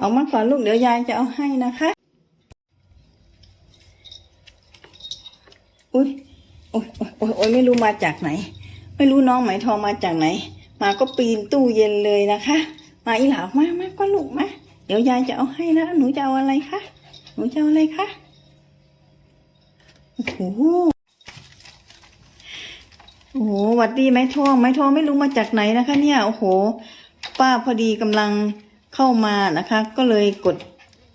ออกมาก่อนลูกเดี๋ยวยายจะเอาให้นะคะ อุ้ยโอ้ยโอ้ยโอ้ยโอ้ยไม่รู้มาจากไหน ไม่รู้น้องไหมทองมาจากไหน มาก็ปีนตู้เย็นเลยนะคะ มาอีหลามามาก็ลูกมาเดี๋ยวยายจะเอาให้นะหนูจะเอาอะไรคะหนูจะเอาอะไรคะโอ้โหโอ้โหวัดดีไหมทองไหมทองไม่รู้มาจากไหนนะคะ เนี่ยโอ้โห ป้าพอดีกำลัง เข้ามานะคะ ก็เลยกด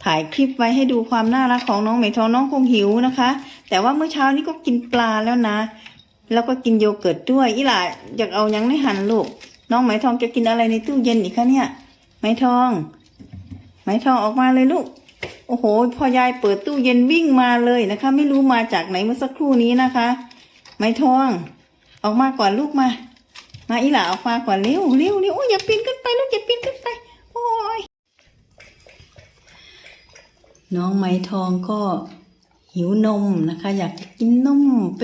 ถ่ายคลิปไว้ให้ดูความน่ารักของน้องไหมทองน้องคงหิวนะคะ แต่ว่าเมื่อเช้านี้ก็กินปลาแล้วนะ แล้วก็กินโยเกิร์ตด้วยอีหล่าอยากเอายังไม่หันลูกน้องไหมทองจะกินอะไรในตู้เย็นอีกคะเนี่ยไหมทอง ไหมทองออกมาเลยลูก โอ้โห พอยายเปิดตู้เย็นวิ่งมาเลยนะคะ ไม่รู้มาจากไหนเมื่อสักครู่นี้นะคะ ไหมทอง ออกมาก่อนลูกมา มาอีหล่าออกมาก่อนเร็วเร็วเร็วโอ้ยอย่าปีนขึ้นไปลูกอย่าปีนขึ้นไป โอ้ยน้องไหมทองก็หิวนมนะคะ อยากจะกินนมไป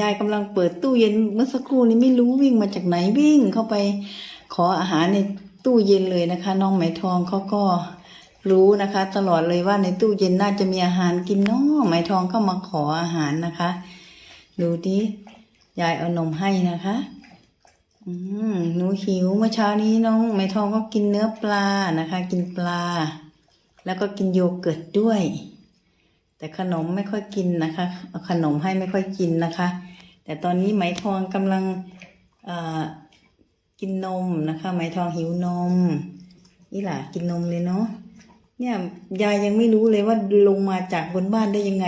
ยายกำลังเปิดตู้เย็นเมื่อสักครู่นี้ไม่รู้วิ่งมาจากไหนวิ่งเข้าไปขออาหารในตู้เย็นเลยนะคะ น้องไหมทองเขาก็รู้นะคะ ตลอดเลยว่าในตู้เย็นน่าจะมีอาหารกินน้องไหมทองก็มาขออาหารนะคะ ดูดิยายเอานมให้นะคะ อืมหนูหิวเมื่อเช้านี้น้องไหมทองก็กินเนื้อปลานะคะ กินปลา แล้วก็กินโยเกิร์ตด้วย แต่ขนมไม่ค่อยกินนะคะเอาขนมให้ไม่ค่อยกินนะคะ แต่ตอนนี้ไหมทองกำลังกินนมนะคะ ไหมทองหิวนม นี่หล่ะกินนมเลยเนาะเนี่ยยายยังไม่รู้เลยว่าลงมาจากบนบ้านได้ยังไง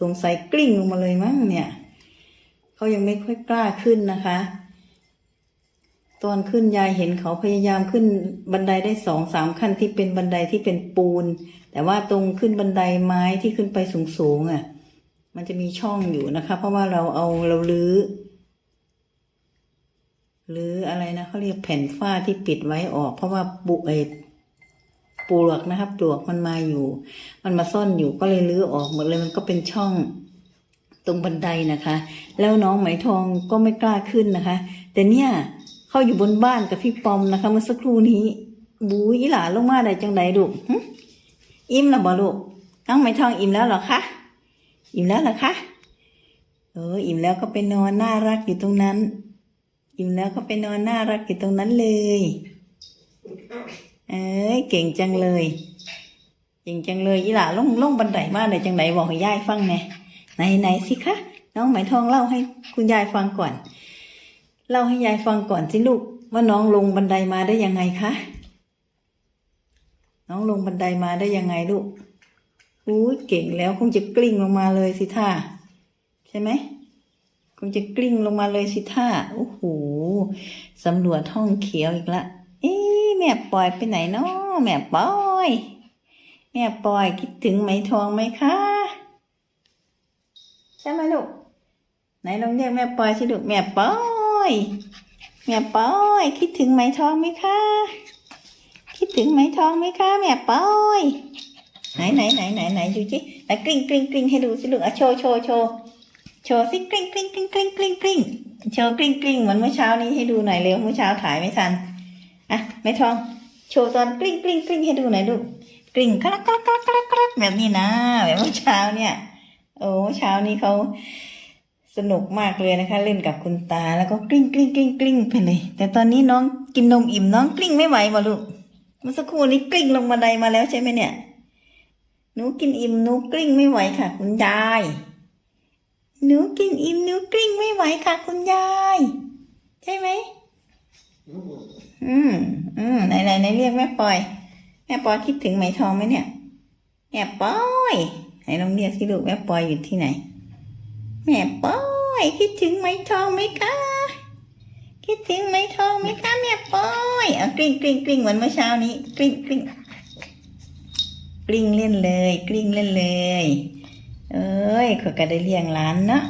สงสัยกลิ้งลงมาเลยมั้งเนี่ยเขายังไม่ค่อยกล้าขึ้นนะคะ ตอนขึ้นยายเห็นเขาพยายามขึ้นบันไดได้สองสามขั้นที่เป็นบันไดที่เป็นปูน แต่ว่าตรงขึ้นบันไดไม้ที่ขึ้นไปสูงๆอะ มันจะมีช่องอยู่นะคะ เพราะว่าเราเอาเราลื้อหรืออะไรนะเขาเรียกแผ่นฝ้าที่ปิดไว้ออก เพราะว่าบุเออปลวกนะครับปลวกมันมาอยู่ มันมาซ่อนอยู่ก็เลยลื้อออกหมดเลยมันก็เป็นช่องตรงบันไดนะคะ แล้วน้องไหมทองก็ไม่กล้าขึ้นนะคะ แต่เนี่ย เขาอยู่บนบ้านกับพี่ปอมนะคะ เมื่อสักครู่นี้ บูอีหลาลงมาได้จังไดลูกอิ่มแล้วบ่ลูกน้องไหมทองอิ่มแล้วเหรอคะอิ่มแล้วเหรอคะเอออิ่มแล้วก็ไปนอนน่ารักอยู่ตรงนั้น อิ่มแล้วก็ไปนอนน่ารักอยู่ตรงนั้นเลย เอ้ยเก่งจังเลยเก่งจังเลยอีหล่าลงลงบันไดมาได้จังไดบอกให้ยายฟังแหน่ไหนไหนสิคะน้องไหมทองเล่าให้คุณยายฟังก่อน เล่าให้ยายฟังก่อนสิลูกว่าน้องลงบันไดมาได้ยังไงคะ น้องลงบันไดมาได้ยังไงลูกอู้ยเก่งแล้วคงจะกลิ้งลงมาเลยสิท่าใช่ไหมคงจะกลิ้งลงมาเลยสิท่าโอ้โหสำรวจห้องเขียวอีกละเอ๊แม่ปอยไปไหนนาะแม่ปอยแม่ปอยคิดถึงไหมทองไหมคะใช่ไหมลูกไหนลองเรียกแม่ปอยสิลูกแม่ปอย แม่ปอย คิดถึงไหมทองไหมคะคิดถึงไหมทองไหมคะแม่ปอยไหนไหนไหนไหนไหนดูสิไหนกลิ้งกลิ้งกลิ้งให้ดูสิลูกอะโชว์โชว์โชว์โชว์สิกลิ้งกลิ้งกลิ้งกลิ้งกลิ้งกลิ้งโชว์กลิ้งกลิ้งเหมือนเมื่อเช้านี้ให้ดูหน่อยเร็วเมื่อเช้าถ่ายไม่ทันอะแม่ทองโชว์ตอนกลิ้งกลิ้งกลิ้งให้ดูหน่อยลูกกลิ้งกลักกลักกลักกรักแบบนี้นะแบบเมื่อเช้าเนี่ย โอ้เช้านี้เขา สนุกมากเลยนะคะ เล่นกับคุณตาแล้วก็กลิ้งกลิ้งกลิ้งกลิ้งไปเลย แต่ตอนนี้น้องกินนมอิ่มน้องกลิ้งไม่ไหวบ่ลูกเมื่อสักครู่นี้กลิ้งลงบันไดมาแล้วใช่ไหมเนี่ยหนูกินอิ่มหนูกลิ้งไม่ไหวค่ะ คุณยายหนูกินอิ่มหนูกลิ้งไม่ไหวค่ะ คุณยาย ใช่ไหมอืมอืมไหนไหนไหนเรียกแม่ปอย แม่ปอยคิดถึงไหมทองไหมเนี่ยแม่ปอยไหนลองเรียกสิลูกแม่ปอยอยู่ที่ไหน แม่ป้อยคิดถึงไหมทองไหมคะคิดถึงไหมทองไหมคะแม่ป้อยเอากลิ้งกลิ้งกลิ้งเหมือนเมื่อเช้านี้กลิ้งกลิ้งกลิ้งเล่นเลยกลิ้งเล่นเลย เอ้ยเขาก็ได้เลี้ยงหลานเนาะ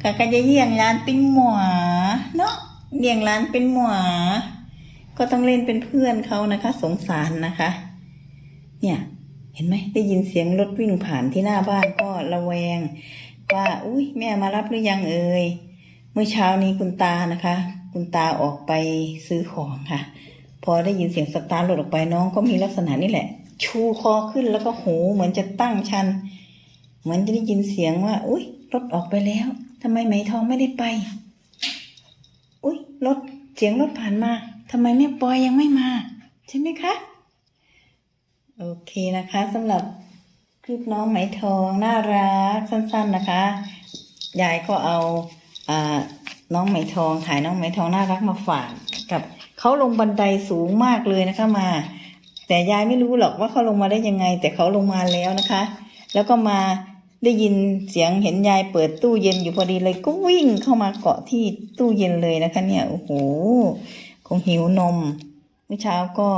เขาก็จะเลี้ยงหลานเป็นหมาเนาะเลี้ยงหลานเป็นหมาก็ต้องเล่นเป็นเพื่อนเขานะคะ สงสารนะคะ เนี่ยเห็นไหมได้ยินเสียงรถวิ่งผ่านที่หน้าบ้านก็ระแวง ว่า อุ้ยแม่มารับหรือยังเอ่ยเมื่อเช้านี้คุณตานะคะ คุณตาออกไปซื้อของค่ะ พอได้ยินเสียงสตาร์ทรถออกไปน้องก็มีลักษณะนี่แหละ ชูคอขึ้นแล้วก็หูเหมือนจะตั้งชัน เหมือนจะได้ยินเสียงว่า อุ้ยรถออกไปแล้วทำไมไหมทองไม่ได้ไป อุ้ยรถเสียงรถผ่านมาทำไมแม่ปอยยังไม่มา ใช่ไหมคะ โอเคนะคะสำหรับ คลิปน้องไหมทองน่ารักสั้น ๆนะคะ ยายก็เอาอ่าน้องไหมทองถ่ายน้องไหมทองน่ารักมาฝากกับเขาลงบันไดสูงมากเลยนะคะมา แต่ยายไม่รู้หรอกว่าเขาลงมาได้ยังไง แต่เขาลงมาแล้วนะคะ แล้วก็มาได้ยินเสียงเห็นยายเปิดตู้เย็นอยู่พอดีเลยก็วิ่งเข้ามาเกาะที่ตู้เย็นเลยนะคะ เนี่ยโอ้โหคงหิวนมเมื่อเช้าก็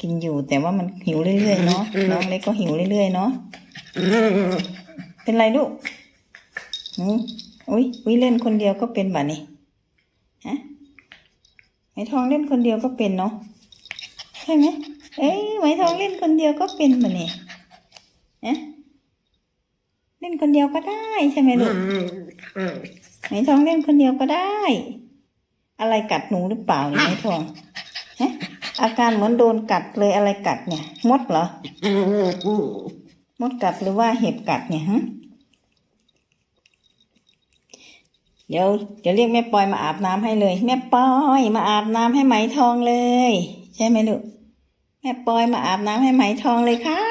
กินอยู่แต่ว่ามันหิวเรื่อยๆเนาะน้องเล็กก็หิวเรื่อยๆเนาะ เป็นไรลูกอุ้ยอุ้ยเล่นคนเดียวก็เป็นแบบนี้ฮะไหมทองเล่นคนเดียวก็เป็นเนาะใช่ไหมเอ้ยไหมทองเล่นคนเดียวก็เป็นแบบนี้ฮะเล่นคนเดียวก็ได้ใช่ไหมลูกไหมทองเล่นคนเดียวก็ได้ อะไรกัดหนูหรือเปล่าไหมทองฮะอาการเหมือนโดนกัดเลยอะไรกัดเนี่ยมดเหรอ มดกัดหรือว่าเห็บกัดเนี่ยฮะเดี๋ยวเดี๋ยวเรียกแม่ปอยมาอาบน้ำให้เลย แม่ปอยมาอาบน้ำให้ไหมทองเลย ใช่ไหมลูกแม่ปอยมาอาบน้ำให้ไหมทองเลยค่ะ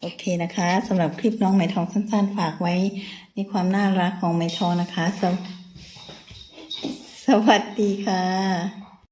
โอเคนะคะสำหรับคลิปน้องไหมทองสั้น ๆ ฝากไว้ในความน่ารักของไหมทองนะคะ สวสวัสดีค่ะ